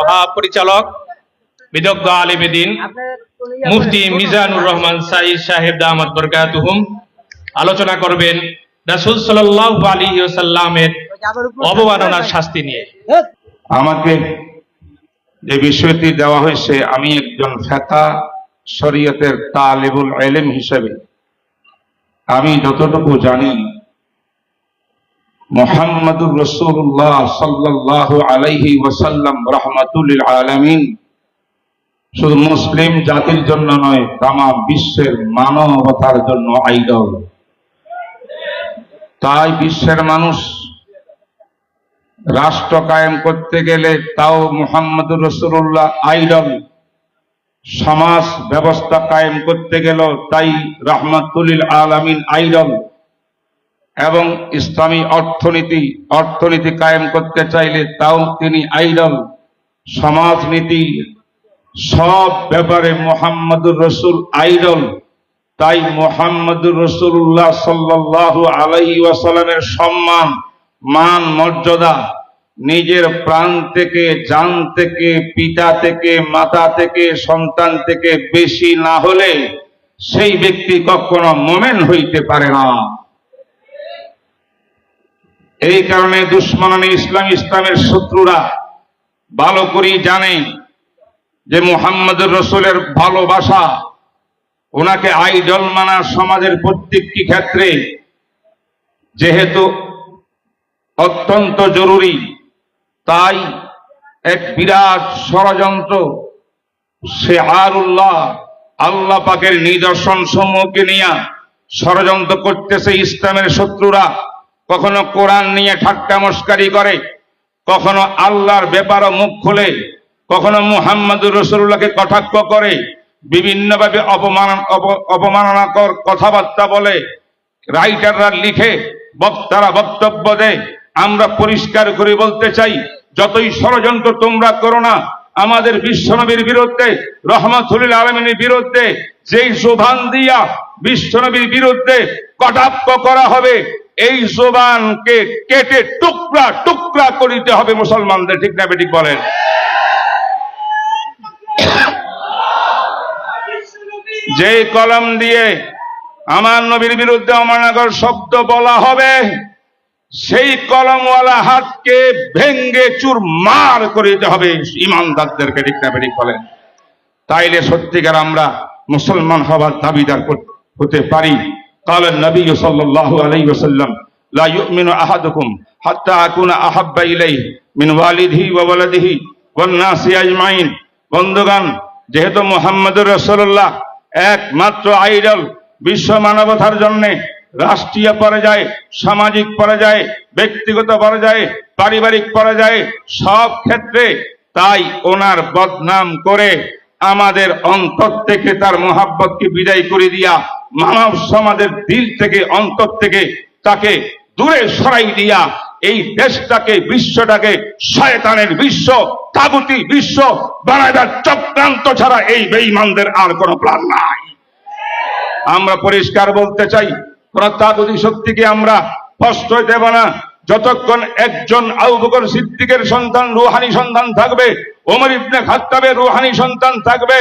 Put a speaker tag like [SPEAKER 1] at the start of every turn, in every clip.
[SPEAKER 1] মহাপরিচালক বিদগ্ধ আলিমেদিন মুফতি মিজানুর রহমান সাইদ সাহেব দামাত বরকাতুহুম আলোচনা করবেন রাসূল সাল্লাল্লাহু আলাইহি ওয়াসাল্লামের অবমাননার শাস্তি নিয়ে।
[SPEAKER 2] আমাকে যে বিষয়টি দেওয়া হয়েছে, আমি একজন ফেকা শরীয়তের তালেবুল এলেম হিসেবে। আমি যতটুকু জানি মোহাম্মদুর রসুল্লাহ সাল্লাহ আলাইহি ওয়াসাল্লাম রহমাতুল আলমিন। শুধু মুসলিম জাতির জন্য নয়, তামা বিশ্বের মানবতার জন্য আইডল। তাই বিশ্বের মানুষ রাষ্ট্র কায়েম করতে গেলে তাও মুহাম্মদুর রসুল্লাহ আইডল। সমাজ ব্যবস্থা কায়েম করতে গেল তাই রহমাতুলিল আলামিন আইডল। এবং ইসলামী অর্থনীতি অর্থনীতি কায়েম করতে চাইলে তাও তিনি আইডল। সমাজনীতি, সব ব্যাপারে মোহাম্মদুর রসুল আইডল। তাই মোহাম্মদুর রসুল্লাহ সাল্লাহ আলাইহি ওয়াসাল্লামের সম্মান, মান, মর্যাদা নিজের প্রাণ থেকে, জান থেকে, পিতা থেকে, মাতা থেকে, সন্তান থেকে বেশি না হলে সেই ব্যক্তি কখনো মোমেন হইতে পারে না। এই কারণে দুশ্মনানি ইসলাম ইসলামের শত্রুরা ভালো করেই জানে যে মুহাম্মদুর রসুলের ভালোবাসা, ওনাকে আইডল মানা সমাজের প্রত্যেকটি ক্ষেত্রে যেহেতু অত্যন্ত জরুরি, তাই এক বিরাট ষড়যন্ত্র শেহারুল্লাহ আল্লাহ পাকের নিদর্শন সমূহকে নিয়ে ষড়যন্ত্র করতেছে ইসলামের শত্রুরা। কখনো কোরআন নিয়ে ঠাট্টা মস্কারি করে, কখনো আল্লাহর ব্যাপারও মুখ খোলে, কখনো মুহাম্মদুর রসুল্লাহকে কটাক্ষ করে, বিভিন্নভাবে অপমান, অপ- অপমাননাকর কথাবার্তা বলে, রাইটাররা লিখে, বক্তারা বক্তব্য দেয়, আমরা পরিষ্কার করে বলতে চাই, যতই ষড়যন্ত্র তোমরা করো না, আমাদের বিশ্বনবীর বিরুদ্ধে রহমতুল আলমিনের বিরুদ্ধে, যেই জোবান দিয়া বিশ্বনবীর বিরুদ্ধে কটাক্ষ করা হবে এই জোবানকে কেটে টুকরা টুকরা করিতে হবে মুসলমানদের, ঠিক না বেঠিক বলেন? যে কলম দিয়ে আমার নবীর বিরুদ্ধে অমানগর শব্দ বলা হবে, সেই কলমওয়ালা হাতকে ভেঙ্গে চুর মার করে দিতে হবে ইমানদারদেরকে, ঠিক না বেঠিক বলেন? তাইলে সত্যিকার আমরা মুসলমান হবার দাবিদার হতে পারি। قال النبي صلى الله عليه وسلم لا يؤمن احدكم حتى اكون احب اليه من والده وولده والناس اجمعين বন্ধুগণ যেহেতু মোহাম্মদুর রসুল্লাহ একমাত্র আইডল বিশ্ব মানবতার জন্য রাষ্ট্রীয় পর্যায়ে সামাজিক পর্যায়ে ব্যক্তিগত পর্যায়ে পারিবারিক পর্যায়ে সব ক্ষেত্রে তাই ওনার বদনাম করে আমাদের অন্তর থেকে তার মোহাব্বতকে বিদায় করে দিয়া মানব সমাজের দিল থেকে, অন্তর থেকে তাকে দূরে সরাই দিয়া এই দেশটাকে, বিশ্বটাকে শয়তানের বিশ্ব তাগুতি বিশ্ব বানাইবার চক্রান্ত ছাড়া এই বেঈমানদের আর কোনো প্ল্যান নাই। আমরা পরিষ্কার বলতে চাই কোন তাগুতি শক্তিকে আমরা কষ্ট দেব না যতক্ষণ একজন আউবকর বকর সিদ্দিকের সন্তান, রুহানি সন্তান থাকবে, ওমর ইবনে খাত্তাবের রুহানি সন্তান থাকবে,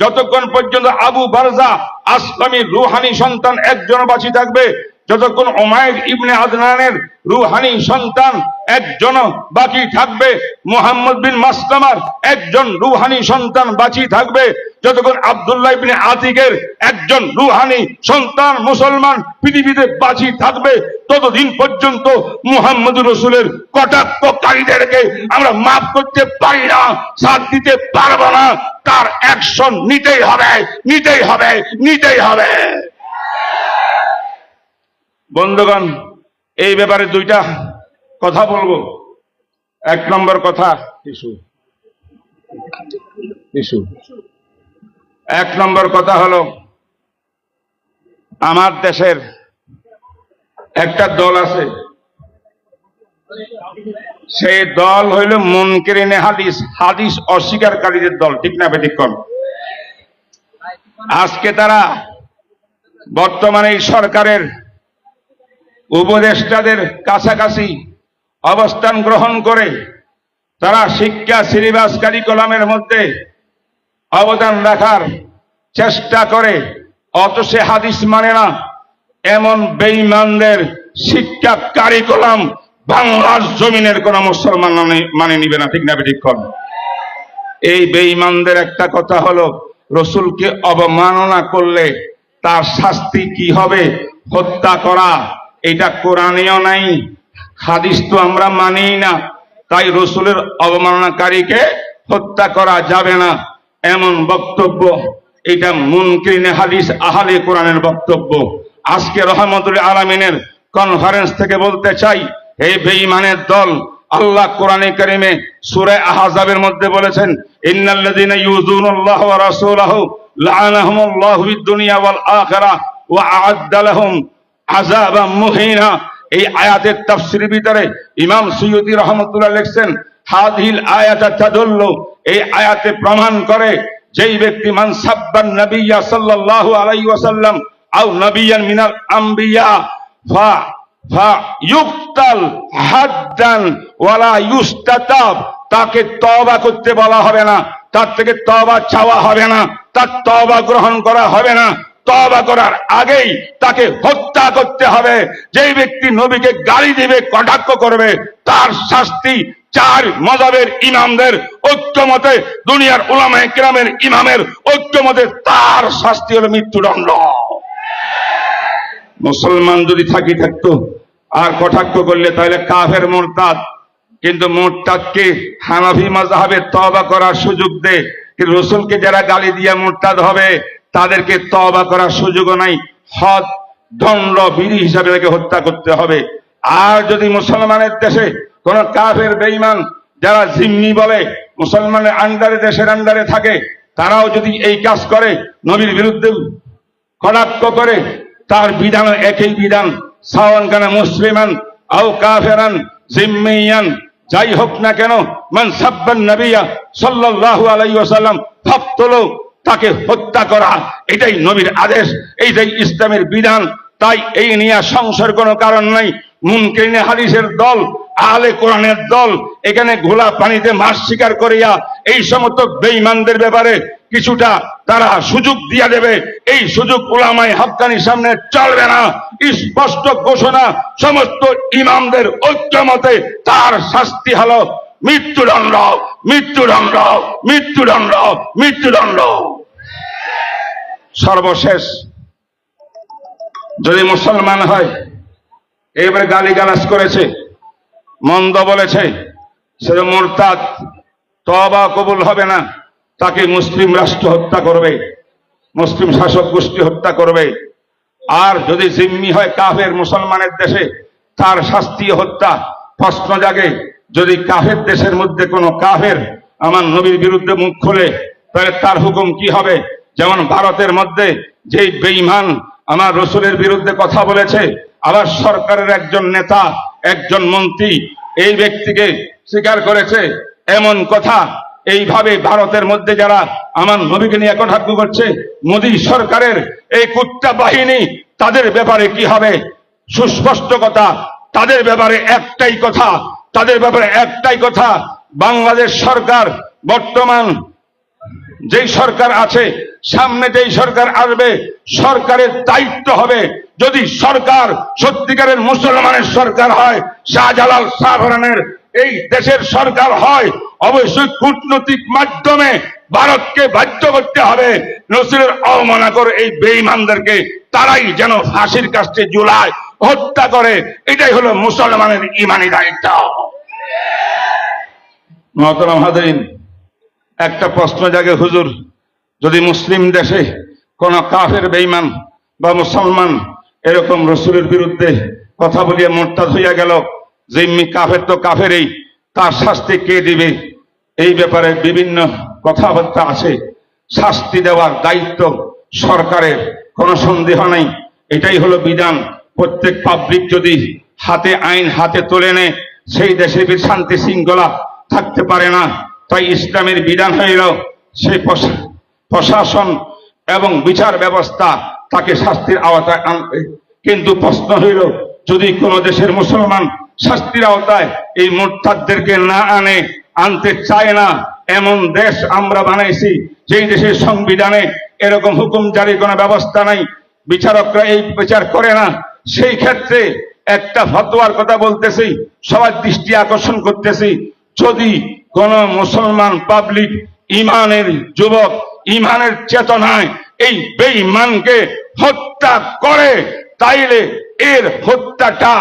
[SPEAKER 2] যতক্ষণ পর্যন্ত আবু বারজা আসলামী রুহানি সন্তান একজন বাঁচি থাকবে যতক্ষণ ওমায়ের ইবনে আদনানের রুহানি সন্তান একজন বাকি থাকবে, মোহাম্মদ বিন মাসলামার একজন রুহানি সন্তান বাঁচি থাকবে, যতক্ষণ আব্দুল্লাহ ইবনে আতিকের একজন রুহানি সন্তান মুসলমান পৃথিবীতে বাঁচি থাকবে, ততদিন পর্যন্ত মুহাম্মদ রসুলের কটাক্ষকারীদেরকে আমরা মাফ করতে পারি না, সাথ দিতে পারব না। তার অ্যাকশন নিতেই হবে নিতেই হবে নিতেই হবে। বন্ধুগণ, এই ব্যাপারে দুইটা কথা বলব। এক নম্বর কথা ইস্যু ইস্যু এক নম্বর কথা হলো, আমার দেশের একটা দল আছে। সেই দল হইল মনকেরিনে হাদিস। হাদিস অস্বীকারীদের দল, ঠিক না ব্যতিক্রম? আজকে তারা বর্তমানে এই সরকারের উপদেষ্টাদের কাছাকাছি অবস্থান গ্রহণ করে তারা শিক্ষা সিলেবাস কারিকুলামের মধ্যে অবদান রাখার চেষ্টা করে। অত সে হাদিস মানে না, এমন বেঈমানদের শিক্ষা কারিকুলাম বাংলার জমিনের কোন মুসলমান মানে- মানে নিবে না, ঠিক না ঠিক এই বেঈমানদের একটা কথা হলো, রসুলকে অবমাননা করলে তার শাস্তি কি হবে? হত্যা করা। এটা কোরআনেও নাই, হাদিস তো আমরা মানি না। তাই রসুলের অবমাননাকারীকে হত্যা করা যাবে না, এমন বক্তব্য। এটা মুনকিনে হাদিস, আহালে কোরআনের বক্তব্য। আজকে রহমতুল আলমিনের কনফারেন্স থেকে বলতে চাই এই বেঈমানের দল, আল্লাহ কোরআনে কারিমে সূরা আহজাবের মধ্যে বলেছেন, ইন্নাল্লাযীনা ইউযুনাল্লাহ ওয়া রাসূলাহু লাআনাহুমুল্লাহু ফিদ দুনিয়া ওয়াল আখিরাহ ওয়া আ'আদ্দা লাহুম মুহিনা। এই আয়াতের তাফসীর ভিতরে ইমাম সুয়ুতি রাহমাতুল্লাহ লিখছেন হাদিল আয়াতা তাদুল্লু এই আয়াতে প্রমাণ করে যেই ব্যক্তি, মান সাব্বান নবিয়্যা সাল্লাল্লাহু আলাইহি ওয়াসাল্লাম আও নবিয়ান মিনাল আম্বিয়া, ফা ফা ইউক্তাল হাদ্দান ওয়ালা ইউস্তাতাব, তাকে তওবা করতে বলা হবে না, তার থেকে তওবা চাওয়া হবে না, তার তওবা গ্রহণ করা হবে না। তওবা করার আগেই তাকে হত্যা করতে হবে। যেই ব্যক্তি নবীকে গালি দিবে, কটাক্ষ করবে, তার শাস্তি চার মজাবের ইমামদের ঐক্যমতে, দুনিয়ার উলামায়ে কিরামের ইমামের ঐক্যমতে তার শাস্তি হলো মৃত্যুদণ্ড। মুসলমান যদি থাকি থাকতো, আর কটাক্ষ করলে তাহলে কাফের মোরতাদ। কিন্তু মোরতাদকে হানাফি মাযহাবে তবা করার সুযোগ দে। রসুলকে যারা গালি দিয়া মোরতাদ হবে তাদেরকে তওবা করার সুযোগও নাই। হদ, দণ্ড, বিধি হিসাবে তাকে হত্যা করতে হবে। আর যদি মুসলমানের দেশে কোন কাফের, বেঈমান যারা জিম্মি বলে, মুসলমানের আন্ডারে দেশের আন্ডারে থাকে, তারাও যদি এই কাজ করে, নবীর বিরুদ্ধে কটাক্ষ করে, তার বিধান একই বিধান। সাওয়ান কানা মুসলিমান, আও কাফেরান, জিম্মিয়ান, যাই হোক না কেন, মান সাব্বান নবিয়া সাল্লাল্লাহু আলাইহি ওয়াসাল্লাম, ফাকতুলু তাকে হত্যা করা, এটাই নবীর আদেশ এইটাই ইসলামের বিধান, তাই এই নিয়ে সংসার কোনো কারণ নাই। মুনকিনে হাদিসের দল আলে কোরআনের দল, এখানে ঘোলা পানিতে মাছ শিকার করিয়া, এই সমস্ত বেঈমানদের ব্যাপারে কিছুটা তারা সুযোগ দিয়া দেবে। এই সুযোগ ওলামাই হাক্কানির সামনে চলবে না। স্পষ্ট ঘোষণা, সমস্ত ইমামদের ঐক্যমতে তার শাস্তি হলো মৃত্যুদণ্ড মৃত্যুদণ্ড মৃত্যুদণ্ড মৃত্যুদণ্ড। সর্বশেষ। যদি মুসলমান হয় এবারে গালিগালাজ করেছে, মন্দ বলেছে, সে মোরতাদ তবা কবুল হবে না, তাকে মুসলিম রাষ্ট্র হত্যা করবে, মুসলিম শাসক গোষ্ঠী হত্যা করবে। আর যদি জিম্মি হয় কাফের মুসলমানের দেশে, তার শাস্তি হত্যা প্রশ্ন জাগে। যদি কাফের দেশের মধ্যে কোনো কাফের আমার নবীর বিরুদ্ধে মুখ খোলে, তাহলে তার হুকুম কি হবে? যেমন ভারতের মধ্যে যেই বেঈমান আমার রসুলের বিরুদ্ধে কথা বলেছে, আবার সরকারের একজন নেতা, একজন মন্ত্রী, এই ব্যক্তিকে স্বীকার করেছে, এমন কথা। এইভাবে ভারতের মধ্যে যারা আমার নবীকে নিয়ে কটাক্ষ করছে, মোদী সরকারের এই কুত্তা বাহিনী, তাদের ব্যাপারে কি হবে? সুস্পষ্ট কথা, তাদের ব্যাপারে একটাই কথা, তাদের ব্যাপারে একটাই কথা, বাংলাদেশ সরকার বর্তমান যেই সরকার আছে, সামনে যেই সরকার আসবে, সরকারের দায়িত্ব হবে। যদি সরকার সত্যিকারের মুসলমানের সরকার হয়, শাহজালাল শাহরানের এই দেশের সরকার হয়, অবশ্যই কূটনৈতিক মাধ্যমে ভারতকে বাধ্য করতে হবে। নসিরের অবমাননা করে এই বেঈমানদেরকে তারাই যেন ফাঁসির কাছে জুলায় হত্যা করে। এটাই হলো মুসলমানের ইমানি দায়িত্ব। মহতরম হাজরিন একটা প্রশ্ন জাগে, হুজুর, যদি মুসলিম দেশে কোন কাফের, বেঈমান বা মুসলমান এরকম রসুলের বিরুদ্ধে কথা বলিয়া মোরতাদ হইয়া গেল, জিম্মি কাফের তো কাফেরই, তার শাস্তি কে দিবে? এই ব্যাপারে বিভিন্ন কথাবার্তা আছে। শাস্তি দেওয়ার দায়িত্ব সরকারের, কোনো সন্দেহ নাই। এটাই হলো বিধান। প্রত্যেক পাবলিক যদি হাতে আইন হাতে তুলে নেয়, সেই দেশে শান্তি শৃঙ্খলা থাকতে পারে না। তাই ইসলামের বিধান হইল সেই প্রশা- প্রশাসন এবং বিচার ব্যবস্থা তাকে শাস্তির আওতায় আনবে। কিন্তু প্রশ্ন হইল, যদি কোন দেশের মুসলমান শাস্তির আওতায় এই মোরতাদদেরকে না আনে, আনতে চায় না, এমন দেশ আমরা বানাইছি, যেই দেশের সংবিধানে এরকম হুকুম জারি কোনো ব্যবস্থা নাই, বিচারকরা এই বিচার করে না, সেই ক্ষেত্রে একটা ফতোয়ার কথা বলতেছি, সবার দৃষ্টি আকর্ষণ করতেছি, যদি কোন মুসলমান পাবলিক ইমানের যুবক, ইমানের চেতনায় এই বেঈমানকে হত্যা করে, তাইলে এর হত্যাটা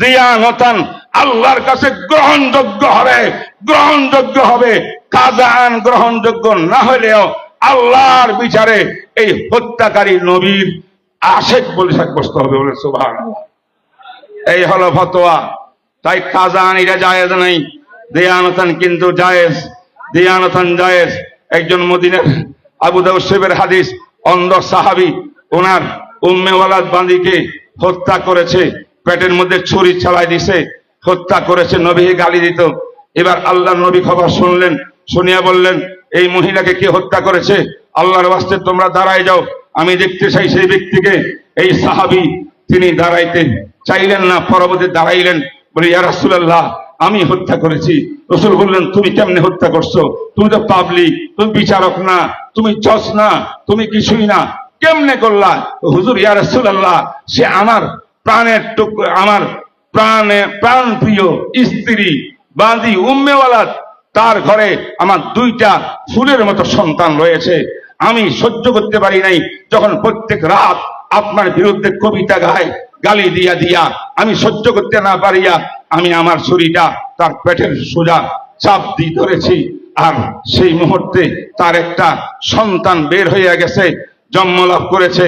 [SPEAKER 2] দিয়ানতান আল্লাহর কাছে গ্রহণযোগ্য হবে। গ্রহণযোগ্য হবে। কাজান গ্রহণযোগ্য না হলেও আল্লাহর বিচারে এই হত্যাকারী নবীর আশেক বলে সাব্যস্ত হবে বলে সুভান এই হলো ফতোয়া। তাই কাজান এটা জায়েজ নাই। দিয়ানতান কিন্তু জায়েজ দিয়ানতান জায়েজ। একজন মদিনার আবু শরীফের হাদিস, অন্ধ সাহাবি, ওনার উম্মেওয়ালাদ বান্দিকে হত্যা করেছে, পেটের মধ্যে ছুরি চালাই দিছে, হত্যা করেছে নবী গালি দিত। এবার আল্লাহ নবী খবর শুনলেন, শুনিয়া বললেন, এই মহিলাকে কে হত্যা করেছে? আল্লাহর বাস্তে তোমরা দাঁড়ায় যাও, আমি দেখতে চাই সেই ব্যক্তিকে। এই সাহাবি তিনি দাঁড়াইতে চাইলেন না, পরবর্তী দাঁড়াইলেন, বলে, ইয়া রাসূলুল্লাহ আমি হত্যা করেছি। রসুল বললেন, তুমি কেমনে হত্যা করছ? তুমি তো পাবলিক, তুমি বিচারক না, তুমি জজ না, তুমি কিছুই না। কেমনে করলা? হুজুর, ইয়া রাসূলুল্লাহ, সে আমার প্রাণের টুক, আমার প্রাণে প্রাণ প্রিয় স্ত্রী বাঁধি উম্মেওয়ালা তার ঘরে আমার দুইটা ফুলের মতো সন্তান রয়েছে। আমি সহ্য করতে পারি নাই। যখন প্রত্যেক রাত আপনার বিরুদ্ধে কবিতা গায়, গালি দিয়া দিয়া, আমি সহ্য করতে না পারিয়া আমি আমার ছুরিটা তার পেটের সোজা চাপ দিয়ে ধরেছি আর সেই মুহূর্তে তার একটা সন্তান বের হয়ে গেছে জন্ম লাভ করেছে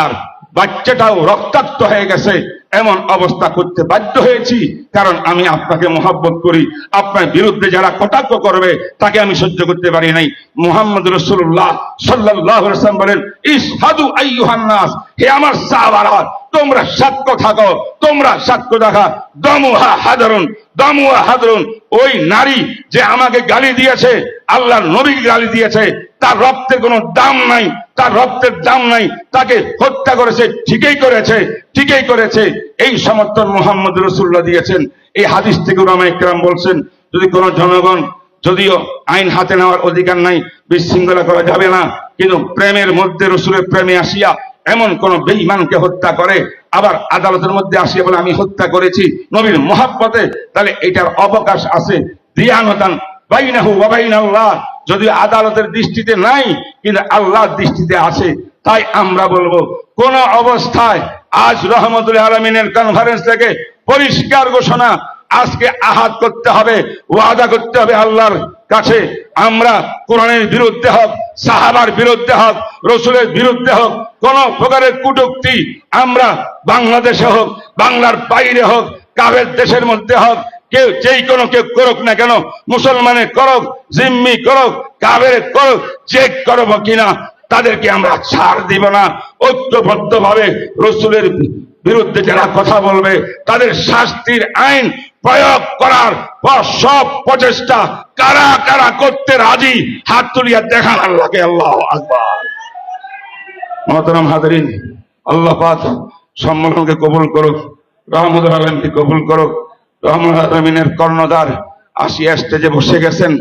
[SPEAKER 2] আর বাচ্চাটাও রক্তাক্ত হয়ে গেছে। এমন অবস্থা করতে বাধ্য হয়েছি, কারণ আমি আপনাকে মহাব্বত করি, আপনার বিরুদ্ধে যারা কটাক্ষ করবে তাকে আমি সহ্য করতে পারি নাই। মুহাম্মদ রসুল্লাহ সাল্লাহ বলেন ইসহাদু আইয়ুহান্নাস হে আমার সাহাবারা তোমরা সাক্ষ্য থাকো, তোমরা সাক্ষ্য দেখা। দমুহা হাজারুন দমুহা হাজারুন। ওই নারী যে আমাকে গালি দিয়েছে, আল্লাহর নবীকে গালি দিয়েছে, তার রক্তের কোনো দাম নাই, তার রক্তের দাম নাই, তাকে হত্যা করেছে, ঠিকই করেছে ঠিকই করেছে। এই সমর্থন মোহাম্মদ রসুল্লাহ দিয়েছেন। এই হাদিস থেকে রামা ইকরাম বলছেন, যদি কোনো জনগণ যদিও আইন হাতে নেওয়ার অধিকার নাই, বিশৃঙ্খলা করা যাবে না, কিন্তু প্রেমের মধ্যে রসুলের প্রেমে আসিয়া এমন কোন বেঈমানকে হত্যা করে, আবার আদালতের মধ্যে আসিয়া বলে, আমি হত্যা করেছি নবীর মহাব্বতে। তাহলে এটার অবকাশ আছে। দিয়ানতান বাইনাহু ওয়া বাইনাল্লাহ। যদি আদালতের দৃষ্টিতে নাই, কিন্তু আল্লাহর দৃষ্টিতে আছে। তাই আমরা বলব, কোন অবস্থায় আজ রহমতুল আলমিনের কনফারেন্স থেকে পরিষ্কার ঘোষণা, আজকে আহাত করতে হবে, ওয়াদা করতে হবে আল্লাহর কাছে আমরা কোরআনের বিরুদ্ধে হোক, সাহাবার বিরুদ্ধে হোক, রসুলের বিরুদ্ধে হোক, কোন প্রকারের কুটুক্তি আমরা বাংলাদেশে হোক, বাংলার বাইরে হোক কাবের দেশের মধ্যে হোক, কেউ যেই কোনো কেউ করুক না কেন, মুসলমানের করুক, জিম্মি করুক কাবের করুক চেক করব কিনা, তাদেরকে আমরা ছাড় দিব না। ঐক্যবদ্ধ ভাবে রসুলের বিরুদ্ধে যারা কথা বলবে, তাদের শাস্তির আইন প্রয়োগ করার সব প্রচেষ্টা কারা কারা করতে রাজি, হাত তুলিয়া দেখান আল্লাহকে আল্লাহ আকবার। মহতরম হাজরিন, আল্লাহ পাক সম্মেলনকে কবুল করুক রহমদ আলমকে কবুল করুক রহমদ আলমিনের কর্ণধার আসিয়া স্টেজে বসে গেছেন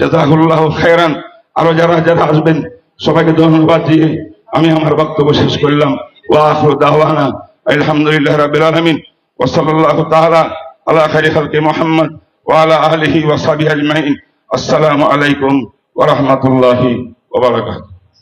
[SPEAKER 2] জাজাহুল্লাহ খায়রান। আরও যারা যারা আসবেন, সবাইকে ধন্যবাদ দিয়ে আমি আমার বক্তব্য শেষ করলাম। ওয়াহু দাওয়ানা, আলহামদুলিল্লাহ রাব্বিল আলামিন। ওয়া সাল্লাল্লাহু على خير خلق محمد وعلى آله وصحبه أجمعين. السلام عليكم ورحمة الله وبركاته.